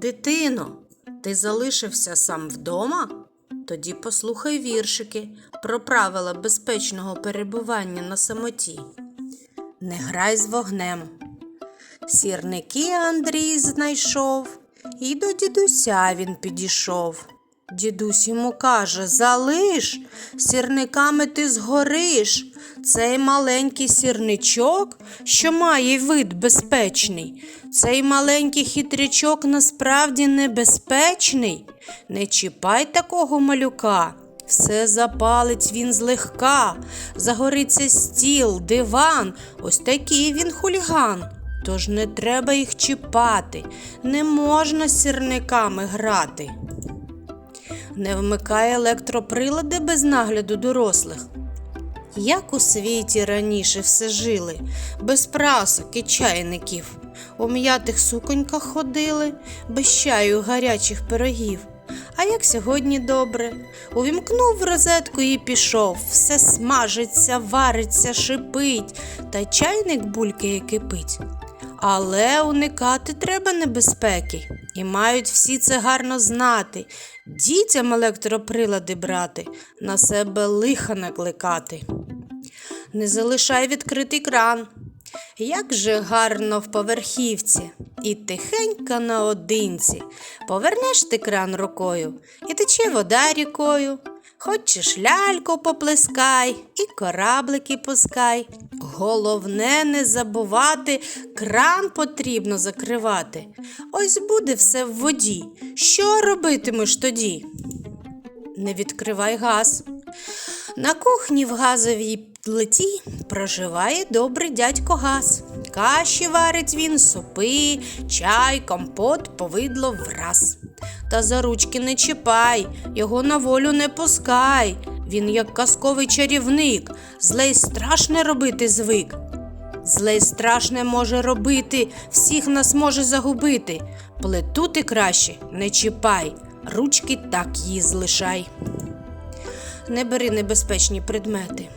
Дитино, ти залишився сам вдома? Тоді послухай віршики про правила безпечного перебування на самоті. Не грай з вогнем. Сірники Андрій знайшов, і до дідуся він підійшов. Дідусь йому каже Залиш, сірниками ти згориш. Цей маленький сірничок, що має вид безпечний, цей маленький хитрячок насправді небезпечний. Не чіпай такого малюка. Все запалить він злегка, загориться стіл, диван, ось такий він хуліган. Тож не треба їх чіпати, не можна сірниками грати. Не вмикай електроприлади без нагляду дорослих. Як у світі раніше все жили, без прасок і чайників, у м'ятих суконьках ходили, без чаю гарячих пирогів. А як сьогодні добре, увімкнув розетку і пішов, все смажиться, вариться, шипить, та чайник булькає кипить. Але уникати треба небезпеки, і мають всі це гарно знати. Дітям електроприлади брати, на себе лиха накликати. Не залишай відкритий кран. Як же гарно в поверхівці, і тихенько наодинці. Повернеш ти кран рукою, і тече вода рікою. Хочеш ляльку поплескай і кораблики пускай. Головне не забувати, кран потрібно закривати. Ось буде все в воді. Що робитимеш тоді? Не відкривай газ. На кухні в газовій плиті проживає добрий дядько Газ. Каші варить він, супи, чай, компот, повидло враз. Та за ручки не чіпай, його на волю не пускай. Він, як казковий чарівник, зле й страшне робити звик. Зле й страшне може робити, всіх нас може загубити. Плиту ти краще не чіпай, ручки так її злишай. Не бери небезпечні предмети.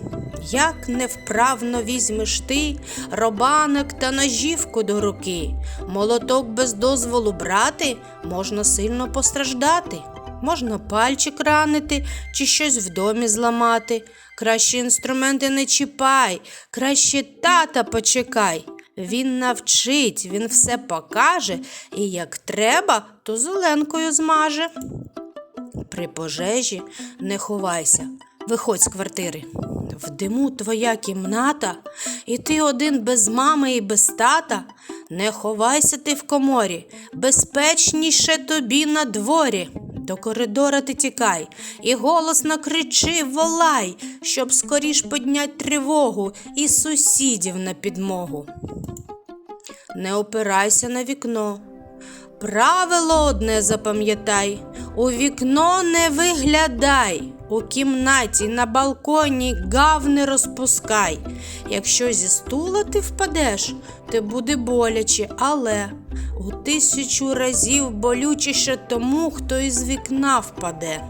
Як невправно візьмеш ти робанок та ножівку до руки, молоток без дозволу брати, можна сильно постраждати, можна пальчик ранити чи щось в домі зламати. Краще інструменти не чіпай, краще тата почекай. Він навчить, він все покаже, і як треба, то зеленкою змаже. При пожежі не ховайся, виходь з квартири. В диму твоя кімната, і ти один без мами і без тата. Не ховайся ти в коморі, безпечніше тобі на дворі. До коридора ти тікай, і голосно кричи, волай, щоб скоріш поднять тривогу і сусідів на підмогу. Не опирайся на вікно. Правило одне запам'ятай, у вікно не виглядай, у кімнаті на балконі гав не розпускай. Якщо зі стула ти впадеш, те буде боляче, але у тисячу разів болючіше тому, хто із вікна впаде.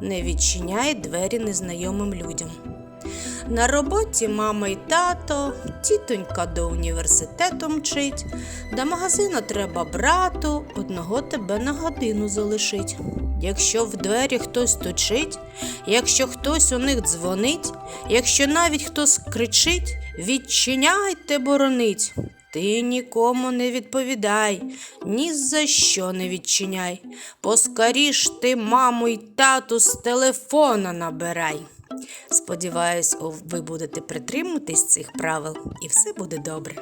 Не відчиняй двері незнайомим людям. На роботі мама й тато, тітонька до університету мчить, до магазину треба брату, одного тебе на годину залишить. Якщо в двері хтось стучить, якщо хтось у них дзвонить, якщо навіть хтось кричить, відчиняйте боронить. Ти нікому не відповідай, ні за що не відчиняй. Поскоріш ти маму й тату з телефона набирай. Сподіваюсь, ви будете притримуватись цих правил, і все буде добре.